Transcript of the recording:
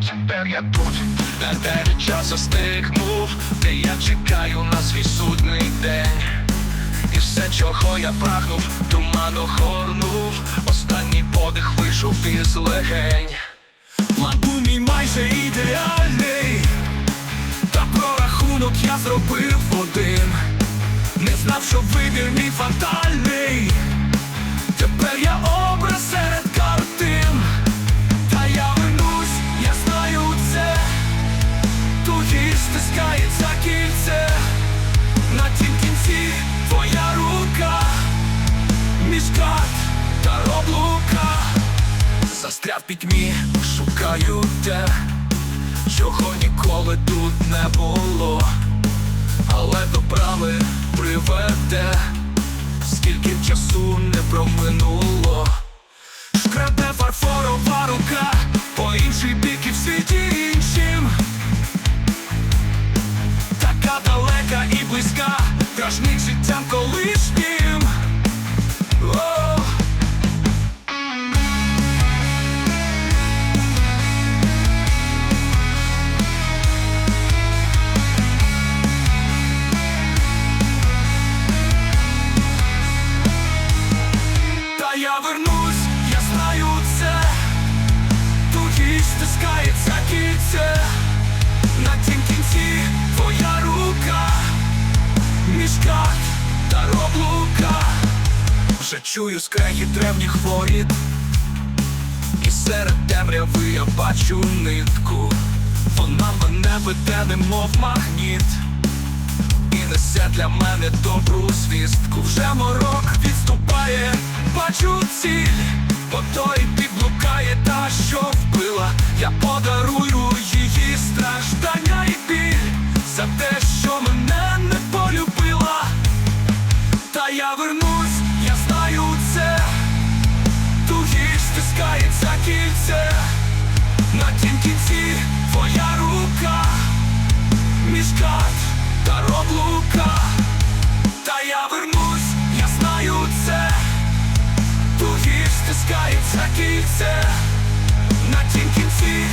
Тепер я тут, на тебе час остигнув, де я чекаю на свій судний день. І все, чого я прагнув, туман охорнув, останній подих вийшов із легень. Був мій майже ідеальний, та прорахунок я зробив знав, що вибір мій фатальний. Тепер я образ серед картин. Та я вернусь, я знаю це. Тугі стискається кільце. На тім кінці твоя рука, між карт та облука. Застряв пітьмі, шукаю те, чого ніколи тут не було, але до брами приведе, скільки часу не проминуло. Кільце. На тім кінці твоя рука, між карт та роблука. Вже чую скрегіт древніх воріт. І серед темряви я бачу нитку. Вона мене веде, немов магніт. І несе для мене добру звістку. Вже морок відступає, бачу ціль, по той підблукає та, що вбила. Я подарую вернусь, я знаю це. Тугі стискається кільце. На тім кінці твоя рука між карт та роблука Та я вернусь, я знаю це Тугі стискається кільце На тім кінці